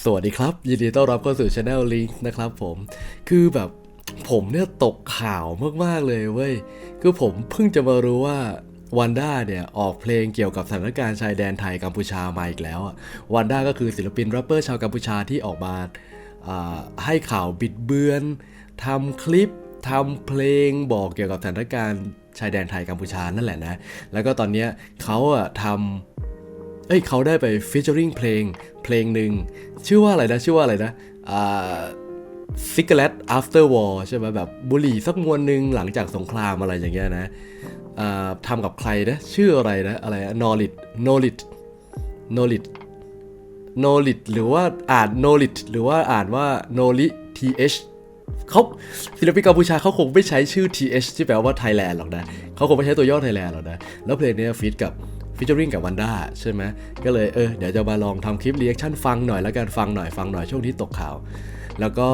สวัสดีครับ ยินดีต้อนรับเข้าสู่ช anel Link นะครับผมคือแบบผมเนี่ยตกข่าวมาก ๆ เลยเว้ย คือผมเพิ่งจะมารู้ว่าวันด้าเนี่ย ออกเพลงเกี่ยวกับสถานการณ์ชายแดนไทยกัมพูชามาอีกแล้วอะวันด้าก็คือศิลปินแรปเปอร์ชาวกัมพูชาที่ออกมาให้ข่าวบิดเบือนทำคลิปทำเพลงบอกเกี่ยวกับสถานการณ์ชายแดนไทยกัมพูชานั่นแหละนะ แล้วก็ตอนนี้เขาอะทำ อ้ยเขาได้ไปฟิชเจอริงเพลงเพลงหนึ่งชื่อว่าอะไรนะ ชื่อว่าอะไรนะอ่า Cigarette After War ใช่ไหมแบบบุหรี่สักมวนหนึ่งหลังจากสงครามอะไรอย่างเงี้ยนะอ่าทำกับใครนะ ชื่ออะไรนะอะไรนอริดโนริดโนริดโนริดหรือว่าอ่านโนริดหรือว่าอ่านว่าโนริ th เอชเขาศิลปินกัมพูชาเขาคงไม่ใช้ชื่อ th ที่แปลว่า Thailand หรอกนะเขาคงไม่ใช้ตัวย่อ Thailand หรอกนะ แล้วเพลงนี้ฟีดกับ ฟิชเชริงกับวันด้าใช่ไหมก็เลยเออเดี๋ยวจะมาลองทำคลิปเรีแอคชั่นฟังหน่อยแล้วกันฟังหน่อยฟังหน่อยช่วงที่ตกข่าว แล้วก็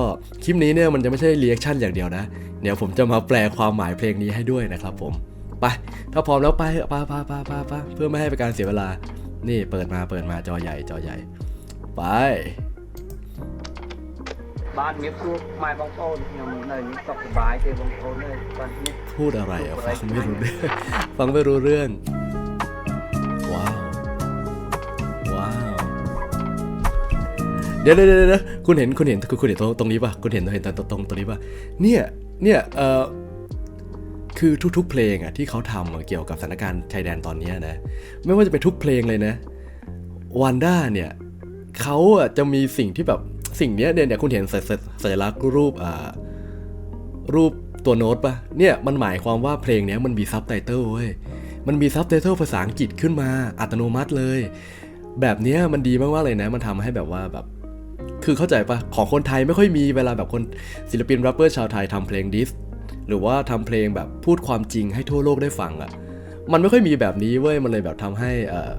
คลิปนี้เนี่ยมันจะไม่ใช่เรีแอคชั่นอย่างเดียวนะ เดี๋ยวผมจะมาแปลความหมายเพลงนี้ให้ด้วยนะครับผมไปถ้าพร้อมแล้วไปไปไปไปไปไปเพื่อไม่ให้เป็นการเสียเวลา นี่เปิดมาเปิดมาจอใหญ่จอใหญ่ ไป บ้านมีพูดไม่บางโอนยังเนยมีตกบายเจบางโอนเลยตอนนี้พูดอะไรอะฟังไม่รู้เรื่องฟังไม่รู้เรื่อง ดี๋ยวเดี๋ยวเดี๋ยวเดคุณเห็นคุณเห็นคุณเห็นตรงนี้ป่ะคุณเห็นเห็นตรงตรงตรงนี้ป่ะเนี่ยเนี่ยเออคือทุกๆ เพลงอะที่เขาทำเกี่ยวกับสถานการณ์ชายแดนตอนนี้นะไม่ว่าจะเป็นทุกเพลงเลยนะวันด้าเนี่ยเขาอะจะมีสิ่งที่แบบสิ่งเนี้ยเนี่ยเนี่ยคุณเห็นสัญสัญลักษณ์รูปอ่ารูปตัวโน้ตปะเนี่ยมันหมายความว่าเพลงเนี้ยมันมีซับไตเติลเว้ยมันมีซับไตเติลภาษาอังกฤษขึ้นมาอัตโนมัติเลย แบบเนี้ยมันดีมากๆเลยนะ มันทำให้แบบว่าแบบ คือเข้าใจปะของคนไทยไม่ค่อยมีเวลาแบบคนศิลปินแรปเปอร์ชาวไทยทำเพลงดิสหรือว่าทำเพลงแบบพูดความจริงให้ทั่วโลกได้ฟังอะ่ะมันไม่ค่อยมีแบบนี้เว้ยมันเลยแบบทำให้เอ่อ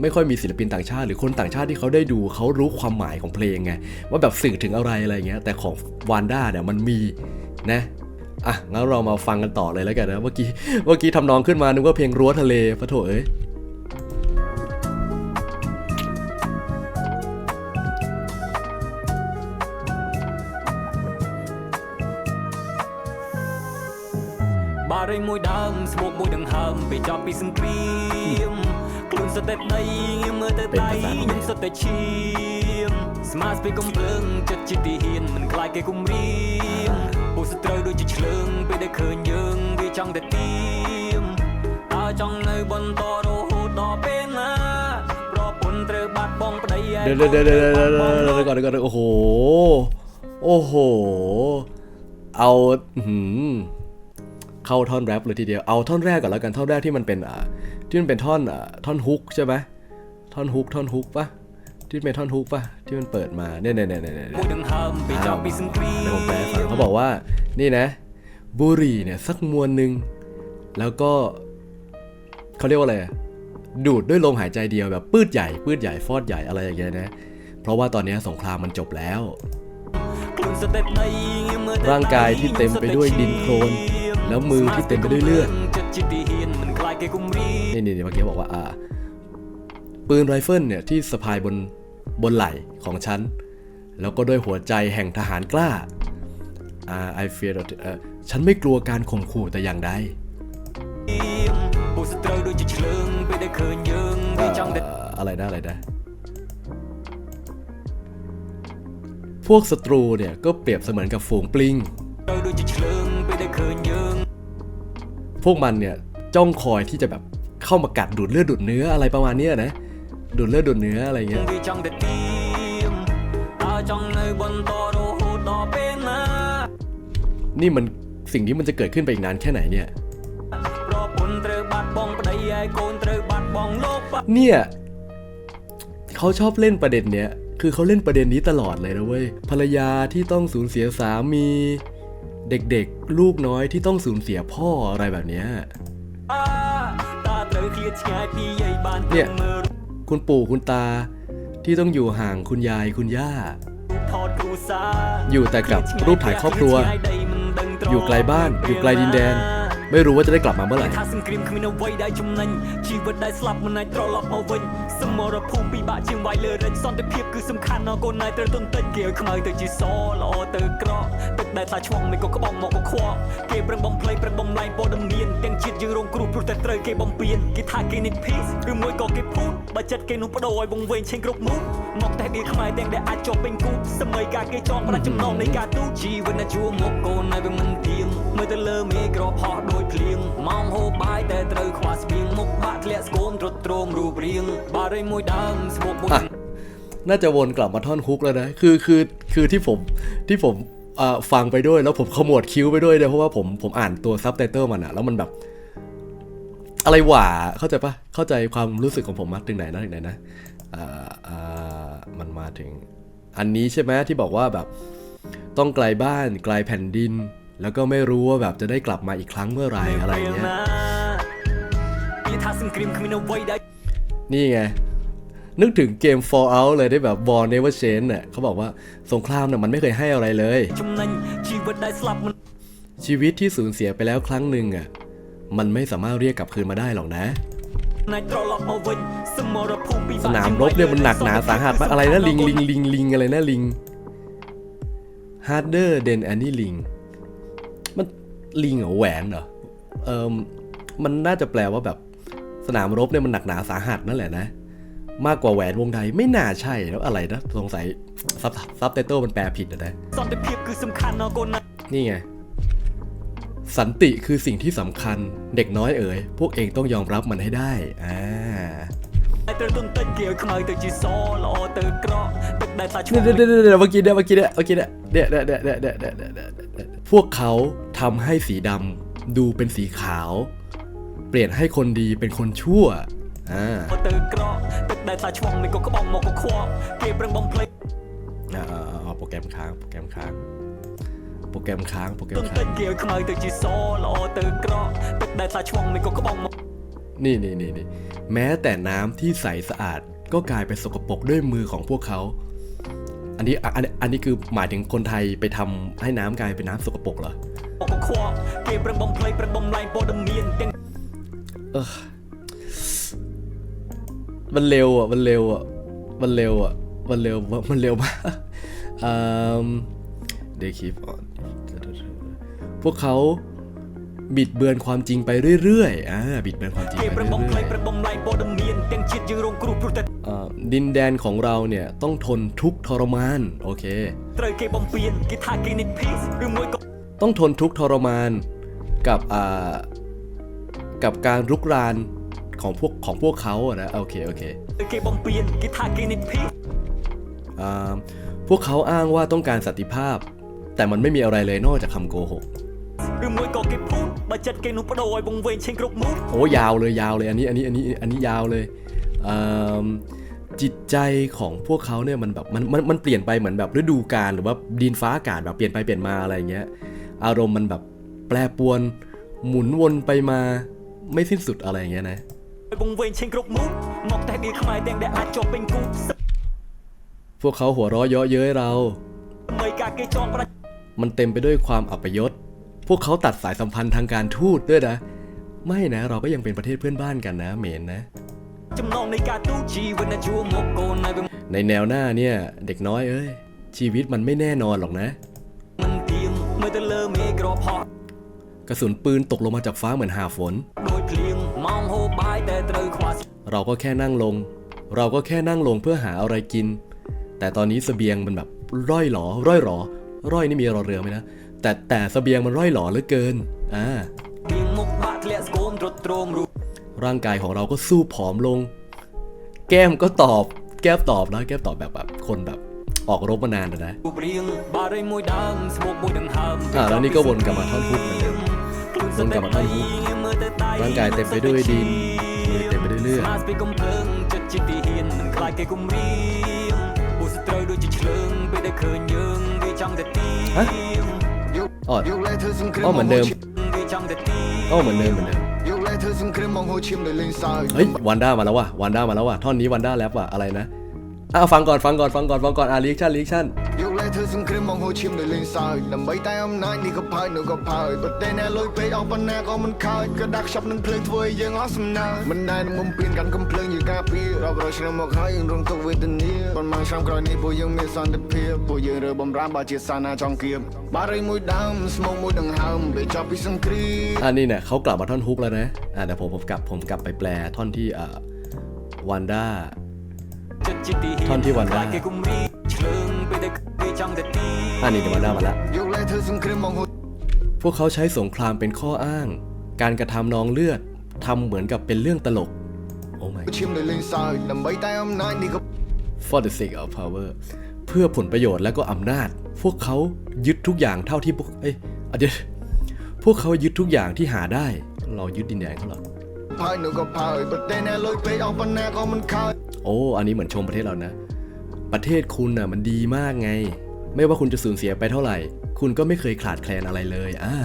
ไม่ค่อยมีศิลปินต่างชาติ หรือคนต่างชาติที่เขาได้ดูเขารู้ความหมายของเพลงไงว่าแบบสื่อถึงอะไรอะไรเงี้ยแต่ของวานด้าเนี่ยมันมีนะอะงั้นเรามาฟังกันต่อเลยแล้วกันนะเมื่อกี้เมื่อกี้ทำนองขึ้นมานึกว่าเพลงรั้วทะเลพระโถเอ้ย រីមួយដើមស្មុកមួយដង្ហើមពេលចប់ពីសង្គ្រាមខ្លួនសតែដីមើលទៅ เป็น ដៃ ภาษาខ្មែរ ខ្ញុំសតែឈាមស្មាស្ពេលកំភ្លើងចិត្តជាទីហ៊ានមិនខ្លាចគេគំរាមពូសត្រូវដូចជាឆ្លើងពេលដែលឃើញយើងវាចង់តែទៀមតើចង់នៅបន្តរហូតដល់ពេលណាប្រពន្ធត្រូវបាត់បង់ប្តីឯ เดี๋ยวเดี๋ยวเดี๋ยวเดี๋ยวเดี๋ยวเดี๋ยวก่อนเดี๋ยวก่อนโอ้โห โอ้โห เอาอื้อหือ เข้าท่อนแรปเลยทีเดียวเอาท่อนแรกก่อนแล้วกันท่อนแรกที่มันเป็นอ่าที่มันเป็นท่อนอ่าท่อนฮุกใช่ไหมท่อนฮุกท่อนฮุกปะที่เป็นท่อนฮุกปะที่มันเปิดมาเนี่ยเนี่ยเนี่ยเนี่ยเนี่ยผมแปลฟังเขาบอกว่านี่นะ บุหรี่เนี่ยสักมวนหนึ่งแล้วก็เขาเรียกว่าอะไรดูดด้วยลมหายใจเดียวแบบปืดใหญ่ปืดใหญ่ฟอดใหญ่อะไรอย่างเงี้ยนะเพราะว่าตอนนี้สงครามมันจบแล้วร่างกายที่เต็มไปด้วยดินโคลน แล้วมือที่เต็มไปด้วยเลือดนี่นี่เมื่อกี้บอกว่าอ่า ปืนไรเฟิลเนี่ยที่สะพายบนบนไหล่ของฉัน แล้วก็ด้วยหัวใจแห่งทหารกล้าอ่า I fear เออฉันไม่กลัวการข่มขู่แต่อย่างใดอะไรนะอะไรนะพวกศัตรูเนี่ยก็เปรียบเสมือนกับฝูงปลิง พวกมันเนี่ยจ้องคอยที่จะแบบเข้ามากัดดูดเลือดดูดเนื้ออะไรประมาณนี้นะ ดูดเลือดดูดเนื้ออะไรเงี้ยนี่มันสิ่งที่มันจะเกิดขึ้นไปอีกนานแค่ไหนเนี่ยเนี่ยเขาชอบเล่นประเด็นเนี้ยคือเขาเล่นประเด็นนี้ตลอดเลยนะเว้ยภรรยาที่ต้องสูญเสียสามี เด็กๆ ลูกน้อยที่ต้องสูญเสียพ่ออะไรแบบนี้เนี่ยคุณปู่คุณตาที่ต้องอยู่ห่างคุณยายคุณย่า อยู่แต่กับรูปถ่ายครอบครัว อยู่ไกลบ้าน อยู่ไกลดินแดน ไม่รู้ว่าจะได้กลับมาเมื่อไหร่ សង្គ្រាមគ្មានអ្វីដែលចំណេញជីវិតដែលស្លាប់មិនអាចត្រឡប់មកវិញសសមរភូមិពិបាកជាងវាយលើរិចសន្តិភាពគឺសំខាន់ណាស់កូនណៃត្រូវទុនតិចគេឲ្យខ្មៅទៅជាសល្អទៅក្រក់ទឹកដែលថ្លាឆ្វងមិនក៏ក្បងមកក៏ខ្វក់គេប្រឹងបំភ្លៃប្រឹងបំលែងព័ត៌មានទាំងជាតិយើងរងគ្រោះព្រោះតែត្រូវគេបំពេញគេថាគេ need peace ឬមួយក៏គេភូតបើចិត្តគេនោះបដូរឲ្យវង្វេងឆេងគ្រប់មុខមកតែវាខ្មែរទាំងដែលអាចជាប់ពេញគូសម័យការគេចងប្រាក់ចំណងនៃការទូជីវិតណាជួមកកូនណៃវាមិនទៀងមើលទៅលើមេក្របផោះដូចភ្លៀងម៉ោងហូបបាយតែត្រូវខ្វះស្បៀងមុខបាក់ ធ្លាក់ស្គមទ្រុឌទ្រោមរូបរាងបារីមួយน่าจะวนกลับมาท่อนฮุกแล้วนะ คือคือคือที่ผมที่ผมฟังไปด้วย แล้วผมขมวดคิ้วไปด้วยเนี่เพราะว่าผมผมอ่านตัวซับไตเติลมันอะแล้วมันแบบ อะไรหว่าเข้าใจปะเข้าใจความรู้สึกของผมมาถึงไหนนะถึงไหนนะมันมาถึง อันนี้ใช่ไหมที่บอกว่าแบบ ต้องไกลบ้านไกลแผ่นดิน แล้วก็ไม่รู้ว่าแบบจะได้กลับมาอีกครั้งเมื่อไหร่อะไรเงี้ย นี่ไง นึกถึงเกม Fallout เลยได้แบบ Born Never Change น่ะเขาบอกว่าสงครามน่ะมันไม่เคยให้อะไรเลย ชีวิตที่สูญเสียไปแล้วครั้งหนึ่งอะมันไม่สามารถเรียกกลับคืนมาได้หรอกนะสนามรบเนี่ยมันหนักหนาสาหัสมากอะไรนะลิงลิงลิงลิงอะไรนะลิงฮาร์ดเดอร์เดนแอนนี่ลิงมันลิงเหรอแหวนเหรอเออมันน่าจะแปลว่าแบบ สนามรบเนี่ยมันหนักหนาสาหัสนั่นแหละนะ มากกว่าแหวนวงใดไม่น่าใช่แล้วอะไรนะสงสัยซับซับไตเติลมันแปลผิดนะนี่ไง สันติคือสิ่งที่สำคัญ เด็กน้อยเอ๋ยพวกเองต้องยอมรับมันให้ได้อ่าเดี๋ยวเดี๋ยวเดี๋ยวเมื่อกี้เนี่ยเมื่อกี้เนี่ยเมื่อกี้เนี่ยเนี่ยเนี่ยเนี่ยเนี่ยเนี่ยพวกเขาทำให้สีดำดูเป็นสีขาว ปลี่ยนให้คนดีเป็นคนชั่วอ่าโปรแกรมค้าง โปรแกรมค้าง โปรแกรมค้าง โปรแกรมค้างตึ้งตึ้งเกลียวขึ้นี่นี่นี่นี่แม้แต่น้ำที่ใสสะอาดก็กลายเป็นสกปรกด้วยมือของพวกเขา อันนี้อันนี้คือหมายถึงคนไทยไปทำให้น้ำกลายเป็นน้ำสกปรกเหรอเกมเปรงบอมเพลย์เปรงบอมไลน์โบดมีนยัง มันเร็วอะ มันเร็วอะ มันเร็วอะ มันเร็วมันเร็วมากอืมเดคิฟออนพวกเขาบิดเบือนความจริงไปเรื่อยๆ อ่า บิดเบือนความจริงไปเรื่อยๆดินแดนของเราเนี่ย ต้องทนทุกทรมาน โอเค ต้องทนทุกทรมานกับ อ่า กับการรุกรานของพวกของพวกเขาอะนะโอเคโอเค គេបំពេញគេថាគេ need peace อ่าพวกเขาอ้างว่าต้องการสันติภาพ แต่มันไม่มีอะไรเลยนอกจากคำโกหก ឬមួយក៏គេភូតបើចិត្តគេនោះបដូរឲ្យវង្វេងឆេងគ្រប់មុខ โอ้ยาวเลยยาวเลยอันนี้อันนี้อันนี้อันนี้ยาวเลยอ่าจิตใจของพวกเขาเนี่ยมันแบบมันมันมันเปลี่ยนไปเหมือนแบบฤดูกาลหรือว่าดินฟ้าอากาศแบบเปลี่ยนไปเปลี่ยนมาอะไรเงี้ย อารมณ์มันแบบแปรปรวน หมุนวนไปมา ไม่สิ้นสุดอะไรอย่างเงี้ยนะ ឲ្យវង្វេងឆេងគ្រប់មុខមកតែវាខ្មែរទាំងដែលអាចជាប់ពេញគូ พวกเขาหัวเราะเยาะเย้ยเรา សម័យការគេចងប្រាច់ มันเต็มไปด้วยความอัปยศ พวกเขาตัดสายสัมพันธ์ทางการทูตด้วยนะ ไม่นะ เราก็ยังเป็นประเทศเพื่อนบ้านกันนะ เหมนนะ ចំណងនៃការទូជីវិតណាជួមកកូនឲ្យវា ในแนวหน้าเนี่ย เด็กน้อยเอ้ย ชีวิตมันไม่แน่นอนหรอกนะ មិនទៀងមើលទៅលើមេក្របផោះ กระสุนปืนตกลงมาจากฟ้าเหมือนหาฝน เราก็แค่นั่งลง เราก็แค่นั่งลงเพื่อหาอะไรกิน แต่ตอนนี้สเสบียงมันแบบร่อยหรอ ร่อยหรอ ร่อยนี่มีรอเรือไหมนะ แต่แต่สเสบียงมันร่อยหรอเหลือเกิน อ่า ร่างกายของเราก็สู้ผอมลง แก้มก็ตอบ แก้มตอบนะ แก้มตอบแบบแบบคนแบบออกรบมานานนะนะอ่าแล้วนี่ก็วนกลับมาท่อนพุกเหมือนเดิมวนกลับมาท่อนพุกร่างกายเต็มไปด้วยดิน เรื่อยฮะอ๋ออ๋อเหมือนเดิมอ๋อเหมือนเดิมเหมือนเดิมเฮ้ยวันด้ามาแล้วว่ะวันด้ามาแล้วว่ะท่อนนี้วันด้าแล้วว่ะอะไรนะอ้าวฟังก่อนฟังก่อนฟังก่อนฟังก่อนอาลิชั่นลิชั่น យកលែ លែធ្វើសង្គ្រាមមកហូរឈាមដោយលេងសើចដើម្បីតែអំណាចនេះក៏ផើចនោះក៏ផើចប៉ុន្តែអ្នកលុយពេកអស់ប៉ុណ្ណាក៏មិនខើចក៏ដាក់ខ្ចប់នឹងភ្លើងធ្វើឲ្យយើងអស់សំណើចមិនដែលនឹងបំពេញកាន់កំភ្លើងយើងការពាររាប់រយឆ្នាំមកហើយយើងរងទុក្ខវេទនាប៉ុន្មានឆ្នាំក្រោយនេះពួកយើងមានសន្តិភាពពួកយើងរើបំរាមបើជាសាណាចង់គៀបបារីមួយដើមស្មោកមួយដង្ហើមពេលចប់ពីសង្គ្រាម อันนี้เนี่ยเขากลับมาท่อนฮุกแล้วนะอ่าแต่ผมผมกลับผมกลับไปแปลท่อนที่อ่าวันด้า ចិត្តជាទីហ៊ាន ท่อนที่วัน ខ្លា ด้า อันนี้เดมาน่ามาแล้วพวกเขาใช้สงครามเป็นข้ออ้าง การกระทำนองเลือดทำเหมือนกับเป็นเรื่องตลก โอ้ my for the sake of power เพื่อผลประโยชน์และก็อำนาจ พวกเขายึดทุกอย่างเท่าที่พวกเอ้ยอดี๋ยพวกเขายึดทุกอย่างที่หาได้ เรายึดดินแดนเขาหรอโอ้ อันนี้เหมือนชมประเทศเรานะ ประเทศคุณน่ะมันดีมากไง ไม่ว่าคุณจะสูญเสียไปเท่าไหร่ คุณก็ไม่เคยขาดแคลนอะไรเลย อ่า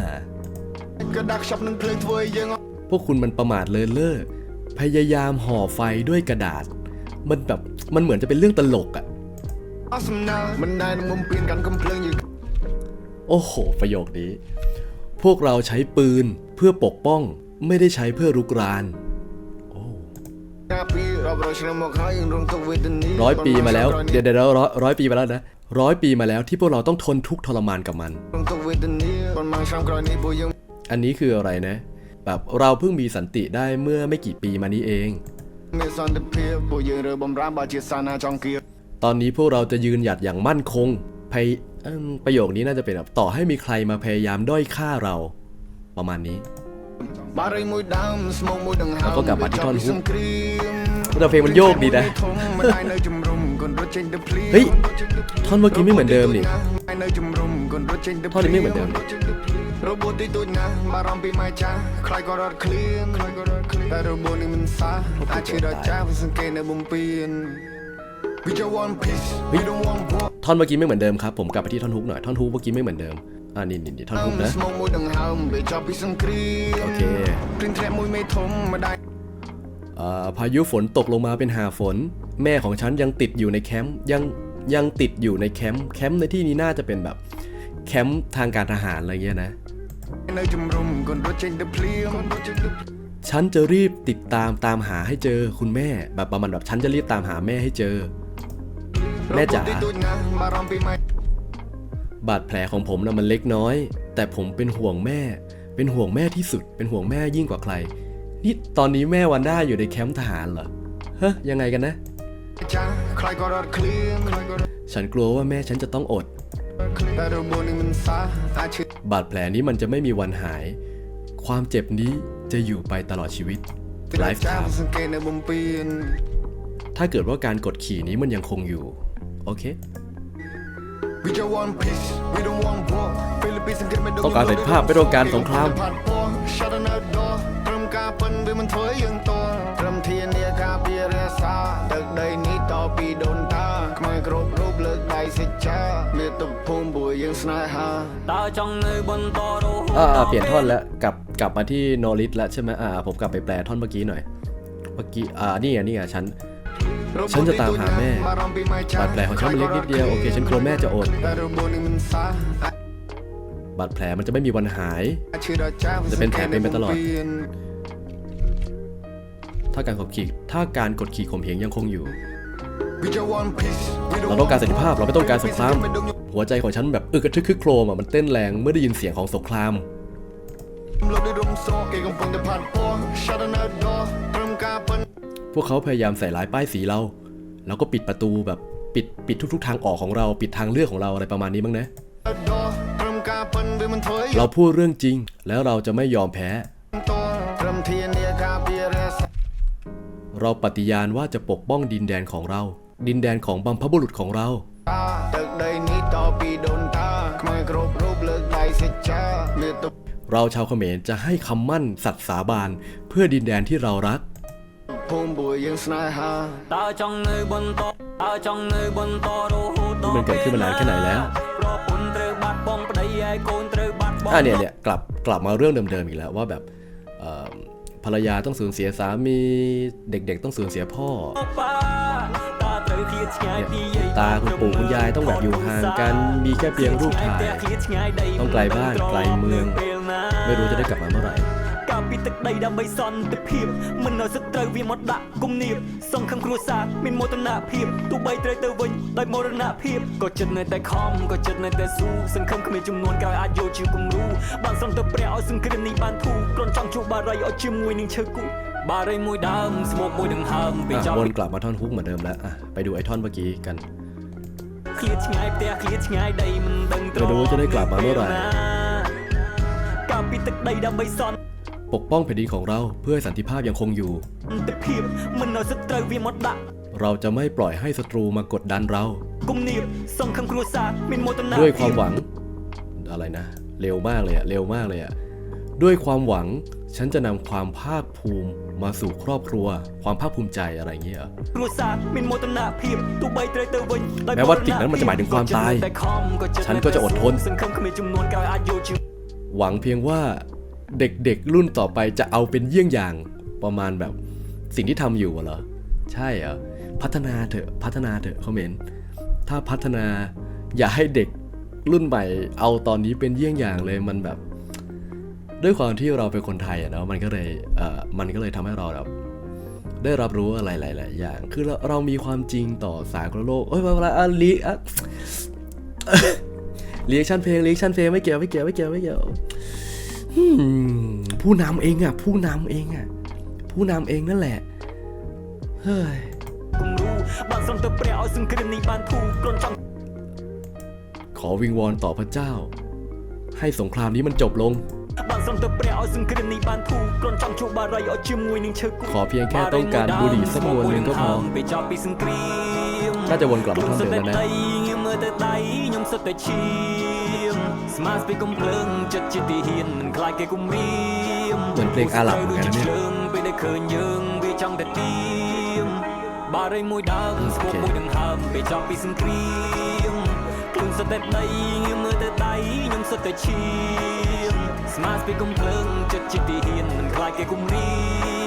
พวกคุณมันประมาทเลินเล่อพยายามห่อไฟด้วยกระดาษ มันแบบ มันเหมือนจะเป็นเรื่องตลกอะโอ้โห ประโยคนี้ พวกเราใช้ปืนเพื่อปกป้อง ไม่ได้ใช้เพื่อรุกรานร้อยปีมาแล้ว เดี๋ยวเดี๋ยวร้อยร้อยปีมาแล้วนะ ร้อยปีมาแล้วที่พวกเราต้องทนทุกทรมานกับมัน อันนี้คืออะไรนะ แบบเราเพิ่งมีสันติได้เมื่อไม่กี่ปีมานี้เอง ตอนนี้พวกเราจะยืนหยัดอย่างมั่นคงพยประโยคนี้น่าจะเป็นแบบต่อให้มีใครมาพยายามด้อยค่าเรา ประมาณนี้แล้วก็กลับมาที่ท่อนฮุกแต่เพลงมันโยกดีนะ เฮ้ยท่อนเมื่อกี้ไม่เหมือนเดิมนี่ท่อนนี้ไม่เหมือนเดิมระบบที่ตุนนะบารมปีไม่จ้าใครก็รอดเคลื่นแต่ระบบนี้มันซาอาชีพเราจ้าเป็นสังเกตในบุมปีนท่อนเมื่อกี้ไม่เหมือนเดิมครับ ผมกลับไปที่ท่อนฮุกหน่อยท่อนฮุกเมื่อกี้ไม่เหมือนเดิมอ่านี่นี่ท่อนฮุกนะโอเค พายุฝนตกลงมาเป็นหาฝน แม่ของฉันยังติดอยู่ในแคมป์ยังยังติดอยู่ในแคมป์แคมป์ในที่นี้น่าจะเป็นแบบแคมป์ทางการทหารอะไรเงี้ยนะ ฉันจะรีบติดตามตามหาให้เจอคุณแม่ แบบประมาณแบบฉันจะรีบตามหาแม่ให้เจอ แม่จ๋าบาดแผลของผมนะมันเล็กน้อย แต่ผมเป็นห่วงแม่ เป็นห่วงแม่ที่สุด เป็นห่วงแม่ยิ่งกว่าใคร นี่ตอนนี้แม่วันด้าอยู่ในแคมป์ทหารเหรอฮะยังไงกันนะ ฉันกลัวว่าแม่ฉันจะต้องอด บาดแผลนี้มันจะไม่มีวันหาย ความเจ็บนี้จะอยู่ไปตลอดชีวิตไลฟ์ไทม์ถ้าเกิดว่าการกดขี่นี้มันยังคงอยู่ โอเค ต้องการเสรีภาพไปโต้การสงคราม Shut down the door ត្រឹមការប៉ិនវាមិនធ្វើយើងតត្រឹមធានាការពាររក្សាទឹកដីនេះតពីដូនតាខ្មែរគ្រប់រូបលើកដៃសេចក្ដីមាតុភូមិពួកយើងស្នេហា តើចង់នៅបន្តរហូត อ่า ដល់ เปลี่ยนท่อนแล้วกลับกลับมาที่โนริสแล้วใช่ไหมอ่า ผมกลับไปแปลท่อนเมื่อกี้หน่อย เมื่อกี้ อ่า นี่ไงนี่ไงฉัน ฉันจะตามหาแม่ บาดแผลของฉันมันเล็กนิดเดียว โอเค ฉันกลัวแม่จะอด តែរបួសនេះមិនសះ บาดแผลมันจะไม่มีวันหาย អាចឈឺដល់ចាស់ จะเป็นแผลเป็นไปตลอด ถ้าการขบขี่ถ้าการกดขี่ข่มเหงยังคงอยู่ เราต้องการสันติภาพเราไม่ต้องการสงคราม หัวใจของฉันแบบอึกระทึกคึกโครมอะมันเต้นแรงเมื่อได้ยินเสียงของสงครามพวกเขาพยายามใส่หลายป้ายสีเราแล้วก็ปิดประตูแบบปิดปิดทุก ๆ ทางออกของเรา ปิดทางเลือกของเราอะไรประมาณนี้บ้างนะ เราพูดเรื่องจริงแล้วเราจะไม่ยอมแพ้ เราปฏิญาณว่าจะปกป้องดินแดนของเรา ดินแดนของบรรพบุรุษของเรา เราชาวเขมรจะให้คำมั่นสัตย์สาบานเพื่อดินแดนที่เรารัก มันเกิดขึ้นมานานแค่ไหนแล้วอ่าเนี่ยเนี่ยกลับกลับมาเรื่องเดิมๆอีกแล้วว่าแบบ ภรรยาต้องสูญเสียสามี เด็กๆ ต้องสูญเสียพ่อเนี่ยตาคุณปู่คุณยายต้องแบบอยู่ห่างกัน มีแค่เพียงรูปถ่าย ต้องไกลบ้านไกลเมือง ไม่รู้จะได้กลับมาเมื่อไหร่ ទឹកដីដើម្បីសន្តិភាពមិនឲ្យសត្រូវវាមកដាក់គំនាបសង្ឃឹមគ្រួសារមានមោទនភាពទោះបីត្រូវទៅវិញដោយមរណភាពក៏ចិត្តនៅតែខំក៏ចិត្តនៅតែស៊ូសង្ឃឹមគ្មានចំនួនក្រោយអាចយកជាគំរូបានសន្តិព្រះឲ្យសង្គ្រាមនេះបានធូរគ្រាន់ចង់ជួបបារីឲ្យជាមួយនឹងឈើគូបារីមួយដើមស្មោកមួយដង្ហើមពេល อ่ะ ចប់ วนกลับมาท่อนฮุกเหมือนเดิมแล้วอ่ะไปดูไอท่อนเมื่อกี้กัน ឃ្លាតឆ្ងាយផ្ទះឃ្លាតឆ្ងាយដីមិនដឹងត្រ ไม่รู้จะได้กลับมาเมื่อไหร่ ការពីទឹកដីដើម្បីសន្ ปกป้องแผ่นดินของเราเพื่อให้สันติภาพยังคงอยู่เราจะไม่ปล่อยให้ศัตรูมากดดันเราด้วยความหวัง อะไรนะ เร็วมากเลยอะเร็วมากเลยอะด้วยความหวังฉันจะนำความภาคภูมิมาสู่ครอบครัว ความภาคภูมิใจอะไรเงี้ยครัแม้ว่าสิ่งนั้นมันจะหมายถึงความตาย ฉันก็จะอดทน หวังเพียงว่า เด็กๆรุ่นต่อไปจะเอาเป็นเยี่ยงอย่างประมาณแบบสิ่งที่ทำอยู่เหรอ ใช่เหรอ พัฒนาเถอะพัฒนาเถอะเขาเมนถ้าพัฒนาอย่าให้เด็กรุ่นใหม่เอาตอนนี้เป็นเยี่ยงอย่างเลยมันแบบ ด้วยความที่เราเป็นคนไทยอะเนาะมันก็เลยเอ่อมันก็เลยทำให้เราแบบได้รับรู้อะไรหลาย ๆ อย่าง คือเราเรามีความจริงต่อสากลโลกเอ้ยเวลาอะลีอะเรียกชันเพลงเรียกชันเพลงไม่เกี่ยวไม่เกี่ยวไม่เกี่ยวไม่เกี่ยว ผู้นำเองอะ ผู้นำเองอะ ผู้นำเองนั่นแหละ เฮ้ยขอวิงวอนต่อพระเจ้า ให้สงครามนี้มันจบลง ขอเพียงแค่ต้องการบุหรี่สักมวนหนึ่งก็พอน่าจะวนกลับมาทางเดิมแล้วนะ សុទ្ធតែឈាមស្មាស្ពីកំភ្លើងចិត្តជាទីហ៊ានមិនខ្លាចគេគំរាម เหมือนเพลงอาหรับเหมือนกันนะเนี่ย ឆ្លើងពេលដែលឃើញយើងវាចង់តែទៀមបារីមួយដើមស្គប់មួយដង្ហើមពេលចប់ពីសង្គ្រាមខ្លួនសុទ្ធតែដីខ្ញុំមើលទៅដៃខ្ញុំសុទ្ធតែឈាមស្មាស្ពីកំភ្លើងចិត្តជាទីហ៊ានមិនខ្លាចគេគំរា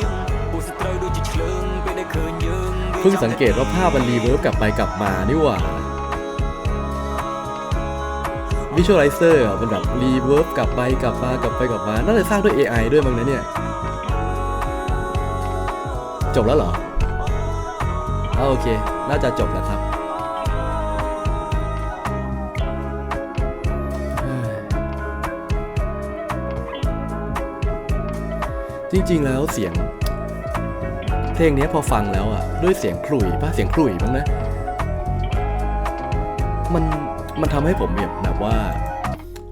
មពួកសត្រូវដូចជាឆ្លើងពេលដែលឃើញយើងវា เพิ่งสังเกตว่าภาพมันรีเวิร์บกลับไปกลับมานี่หว่า วิชวลไลเซอร์อะมันแบบรีเวิร์บกลับไปกลับมากลับไปกลับมาน่าจะสร้างด้วย AI ด้วยมั้งนะเนี่ย จบแล้วเหรออาโอเค น่าจะจบแล้วครับ จริงๆแล้วเสียง เพลงนี้พอฟังแล้วอะ ด้วยเสียงขลุ่ยป่ะเสียงขลุ่ยบ้างนะ มัน มันทำให้ผมแบบแบบว่า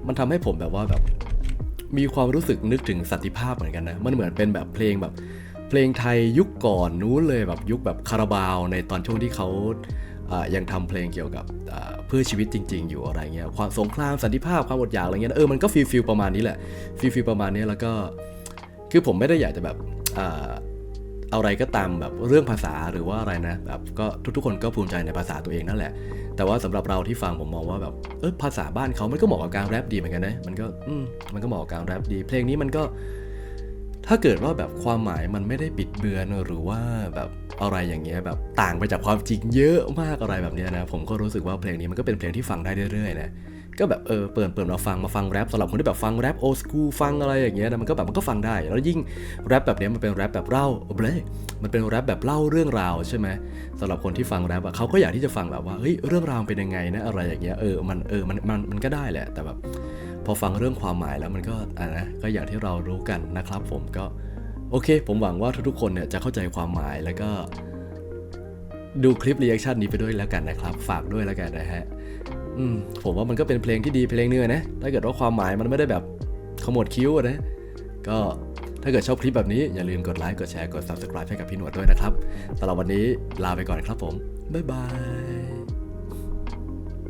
มันทำให้ผมแบบว่าแบบมีความรู้สึกนึกถึงสันติภาพเหมือนกันนะ มันเหมือนเป็นแบบเพลงแบบ เพลงไทยยุคก่อนนู้นเลยแบบยุคแบบคาราบาวในตอนช่วงที่เขาอ่ายังทำเพลงเกี่ยวกับเพื่อชีวิตจริง ๆ อยู่อะไรเงี้ยความสงครามสันติภาพความอดอยากอะไรเงี้ยเออมันก็ฟีลฟิลประมาณนี้แหละฟีลฟิลประมาณนี้แล้วก็คือผมไม่ได้อยากจะแบบอ่าอะไรก็ตามแบบเรื่องภาษาหรือว่าอะไรนะแบบก็ทุกๆคนก็ภูมิใจในภาษาตัวเองนั่นแหละ แต่ว่าสำหรับเราที่ฟังผมมองว่าแบบเออภาษาบ้านเขามันก็เหมาะกับการแรปดีเหมือนกันนะมันก็อืมมันก็เหมาะกับการแรปดี เพลงนี้มันก็ ถ้าเกิดว่าแบบความหมายมันไม่ได้ปิดเบือนหรือว่าแบบอะไรอย่างเงี้ยแบบต่างไปจากความจริงเยอะมากอะไรแบบเนี้ยนะผมก็รู้สึกว่าเพลงนี้มันก็เป็นเพลงที่ฟังได้เรื่อยๆนะ ก็แบบเออเปิดเปิดมาฟังมาฟังแรปสำหรับคนที่แบบฟังแรปโอสกูฟังอะไรอย่างเงี้ยนะมันก็แบบมันก็ฟังได้ แล้วยิ่งแรปแบบเนี้ยมันเป็นแรปแบบเล่าเบลมันเป็นแรปแบบเล่าเรื่องราวใช่ไหมสำหรับคนที่ฟังแรปอะเขาก็อยากที่จะฟังแบบว่าเฮ้ยเรื่องราวเป็นยังไงนะอะไรอย่างเงี้ยเออมันเออมันมันมันก็ได้แหละ แต่แบบพอฟังเรื่องความหมายแล้วมันก็อะนะก็อย่างที่เรารู้กันนะครับ ผมก็โอเค ผมหวังว่าทุกๆคนเนี่ยจะเข้าใจความหมายแล้วก็ดูคลิปรีแอคชั่นนี้ไปด้วยแล้วกันนะครับ ฝากด้วยแล้วกันนะฮะ อืมผมว่ามันก็เป็นเพลงที่ดีเพลงเนื้อนะถ้าเกิดว่าความหมายมันไม่ได้แบบขมวดคิ้วนะก็ถ้าเกิดชอบคลิปแบบนี้อย่าลืมกดไลค์กดแชร์กด subscribe ให้กับพี่หนวดด้วยนะครับสำหรับวันนี้ลาไปก่อนครับผมบ๊ายบาย